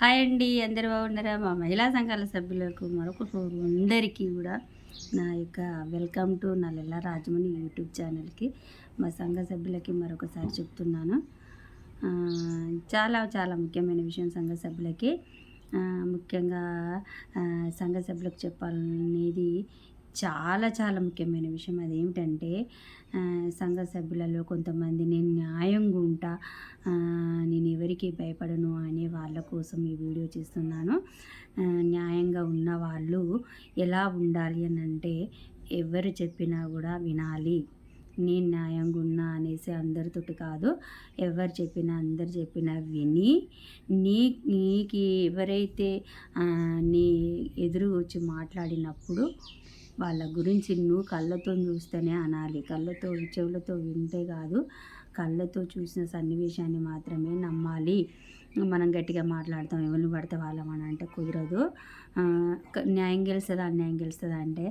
Hi అండి అందరు బాగున్నారా? మా మహిళా సంఘాల సభ్యులకు మరొక అందరికీ కూడా నా యొక్క welcome to Nallella Rajamani YouTube ఛానల్కి మా సంఘ సభ్యులకి మరొకసారి చెప్తున్నాను. చాలా చాలా ముఖ్యమైన విషయం సంఘ సభ్యులకి. ముఖ్యంగా సంఘ సభ్యులకు చెప్పాలనేది చాలా చాలా ముఖ్యమైన విషయం అదేమిటంటే సంఘ సభ్యులలో కొంతమంది నేను న్యాయంగా ఉంటా నేను ఎవరికి భయపడను అనే వాళ్ళ కోసం ఈ వీడియో చేస్తున్నాను. న్యాయంగా ఉన్న వాళ్ళు ఎలా ఉండాలి అని అంటే ఎవరు చెప్పినా కూడా వినాలి. నేను న్యాయంగా ఉన్నా అనేసి అందరితోటి కాదు ఎవరు చెప్పినా అందరు చెప్పినా విని నీ నీకు ఎవరైతే నీ ఎదురు వచ్చి మాట్లాడినప్పుడు వాళ్ళ గురించి నువ్వు కళ్ళతో చూస్తేనే అనాలి. కళ్ళతో చెవులతో వింటే కాదు. కళ్ళతో చూసిన సన్నివేశాన్ని మాత్రమే నమ్మాలి. మనం గట్టిగా మాట్లాడతాం ఎవరిని పడితే వాళ్ళం అని అంటే కుదరదు. న్యాయం గెలుస్తుందా అన్యాయం గెలుస్తుందా అంటే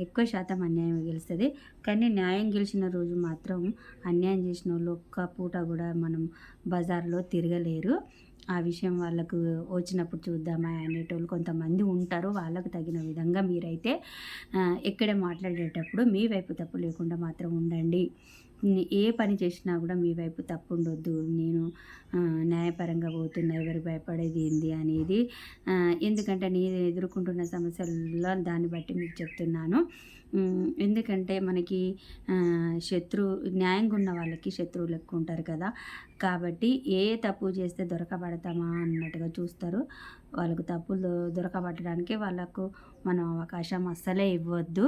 ఎక్కువ శాతం అన్యాయం గెలుస్తుంది. కానీ న్యాయం గెలిచిన రోజు మాత్రం అన్యాయం చేసిన వాళ్ళు ఒక్క పూట కూడా మనం బజార్లో తిరగలేరు. ఆ విషయం వాళ్ళకు వచ్చినప్పుడు చూద్దామా అనేటోళ్ళు కొంతమంది ఉంటారు. వాళ్ళకు తగిన విధంగా మీరైతే ఎక్కడే మాట్లాడేటప్పుడు మీ వైపు తప్పు లేకుండా మాత్రం ఉండండి. ఏ పని చేసినా కూడా మీ వైపు తప్పు ఉండొద్దు నేను న్యాయపరంగా పోతున్నా ఎవరు భయపడేది ఏంది అనేది ఎందుకంటే నేను ఎదుర్కొంటున్న సమస్యల్లో దాన్ని బట్టి మీకు చెప్తున్నాను. ఎందుకంటే మనకి శత్రు న్యాయంగా ఉన్న వాళ్ళకి శత్రువులు ఎక్కువ ఉంటారు కదా. కాబట్టి ఏ తప్పు చేస్తే దొరకబడతామా అన్నట్టుగా చూస్తారు. వాళ్ళకు తప్పులు దొరకబట్టడానికి వాళ్ళకు మనం అవకాశం అస్సలే ఇవ్వద్దు.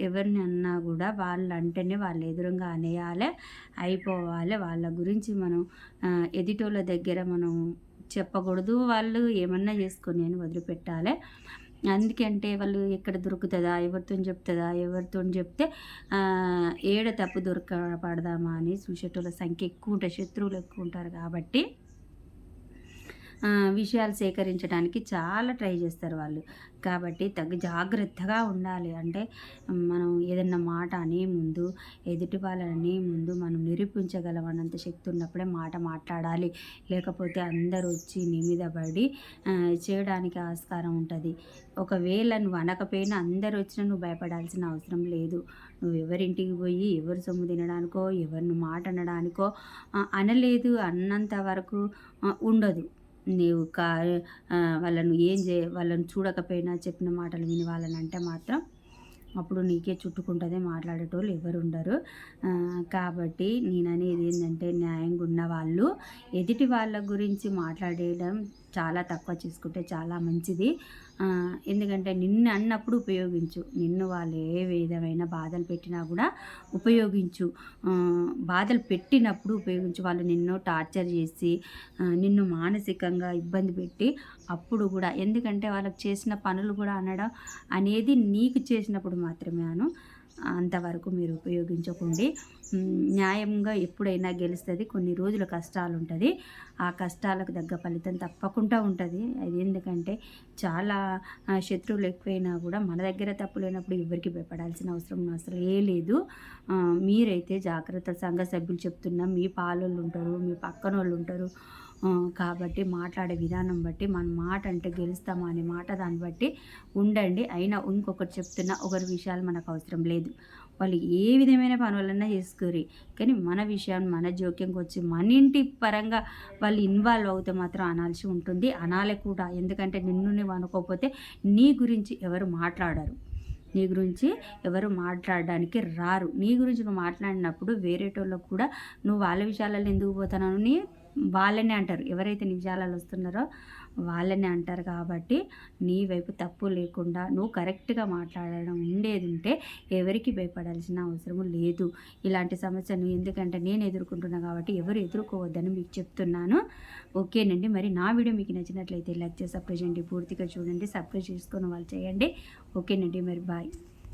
ఎవరిని అన్నా కూడా వాళ్ళంటేనే వాళ్ళు ఎదురుగా పనేయాలి అయిపోవాలి. వాళ్ళ గురించి మనం ఎదిటోళ్ళ దగ్గర మనం చెప్పకూడదు. వాళ్ళు ఏమన్నా చేసుకొని అని వదిలిపెట్టాలి. అందుకంటే వాళ్ళు ఎక్కడ దొరుకుతుందా ఎవరితో చెప్తుందా ఎవరితో చెప్తే ఏడ తప్పు దొరకపడదామా అని చూసేటోళ్ళ సంఖ్య ఎక్కువ ఉంటుంది శత్రువులు ఎక్కువ ఉంటారు కాబట్టి విషయాలు సేకరించడానికి చాలా ట్రై చేస్తారు వాళ్ళు. కాబట్టి తగ్గ జాగ్రత్తగా ఉండాలి. అంటే మనం ఏదన్నా మాట అనే ముందు ఎదుటి వాళ్ళని ముందు మనం నిరూపించగలమన్నంత శక్తి ఉన్నప్పుడే మాట మాట్లాడాలి. లేకపోతే అందరు వచ్చి నీ మీద పడి చేయడానికి ఆస్కారం ఉంటుంది. ఒకవేళ నువ్వు అనకపోయినా అందరు వచ్చినా నువ్వు భయపడాల్సిన అవసరం లేదు. నువ్వు ఎవరింటికి పోయి ఎవరు సొమ్ము తినడానికో ఎవరిని మాట అనడానికో అనలేదు అన్నంత వరకు ఉండదు. నీవు కా వాళ్ళను ఏం చే వాళ్ళను చూడకపోయినా చెప్పిన మాటలు విని వాళ్ళని అంటే మాత్రం అప్పుడు నీకే చుట్టుకుంటుంది మాట్లాడేటోళ్ళు ఎవరు ఉండరు కాబట్టి నేను అనేది ఏంటంటే న్యాయంగా ఉన్న వాళ్ళు ఎదుటి వాళ్ళ గురించి మాట్లాడేయడం చాలా తక్కువ చేసుకుంటే చాలా మంచిది. ఎందుకంటే నిన్ను అన్నప్పుడు ఉపయోగించు. నిన్ను వాళ్ళు ఏ విధమైన బాధలు పెట్టినా కూడా ఉపయోగించు. బాధలు పెట్టినప్పుడు ఉపయోగించు. వాళ్ళు నిన్ను టార్చర్ చేసి నిన్ను మానసికంగా ఇబ్బంది పెట్టి అప్పుడు కూడా. ఎందుకంటే వాళ్ళకి చేసిన పనులు కూడా అనడం అనేది నీకు చేసినప్పుడు మాత్రమే అను. అంతవరకు మీరు ఉపయోగించకండి. న్యాయంగా ఎప్పుడైనా గెలుస్తుంది కొన్ని రోజుల కష్టాలు ఉంటుంది ఆ కష్టాలకు తగ్గ ఫలితం తప్పకుండా ఉంటుంది. అది ఎందుకంటే చాలా శత్రువులు ఎక్కువైనా కూడా మన దగ్గర తప్పు లేనప్పుడు ఎవరికి భయపడాల్సిన అవసరం అసలు ఏ లేదు మీరైతే జాగ్రత్త సంఘ సభ్యులు చెప్తున్నా మీ పాలోళ్ళు ఉంటారు మీ పక్కన వాళ్ళు ఉంటారు కాబట్టి మాట్లాడే విధానం బట్టి మన మాట అంటే గెలుస్తామా అనే మాట దాన్ని బట్టి ఉండండి. అయినా ఇంకొకటి చెప్తున్నా ఒకరి విషయాలు మనకు అవసరం లేదు. వాళ్ళు ఏ విధమైన పనులన్నా చేసుకోరు. కానీ మన విషయాన్ని మన జోక్యంకి వచ్చి మన ఇంటి పరంగా వాళ్ళు ఇన్వాల్వ్ అవుతే మాత్రం అనాల్సి ఉంటుంది. అనాలే కూడా. ఎందుకంటే నిన్ను నువ్వు అనుకోకపోతే నీ గురించి ఎవరు మాట్లాడరు. నీ గురించి ఎవరు మాట్లాడడానికి రారు. నీ గురించి నువ్వు మాట్లాడినప్పుడు వేరేటోళ్ళకు కూడా నువ్వు వాళ్ళ విషయాలలో ఎందుకు పోతానని వాళ్ళనే అంటారు. ఎవరైతే నిజాలలో వస్తున్నారో వాళ్ళనే అంటారు కాబట్టి నీ వైపు తప్పు లేకుండా నువ్వు కరెక్ట్గా మాట్లాడడం ఉండేది ఉంటే ఎవరికి భయపడాల్సిన అవసరం లేదు. ఇలాంటి సమస్యను ఎందుకంటే నేను ఎదుర్కొంటున్నా కాబట్టి ఎవరు ఎదుర్కోవద్దని మీకు చెప్తున్నాను. ఓకేనండి. మరి నా వీడియో మీకు నచ్చినట్లయితే లైక్ చేసి సబ్స్క్రైబ్ చేయండి. పూర్తిగా చూడండి. సబ్స్క్రైబ్ చేసుకుని వాళ్ళు చేయండి. ఓకేనండి. మరి బాయ్.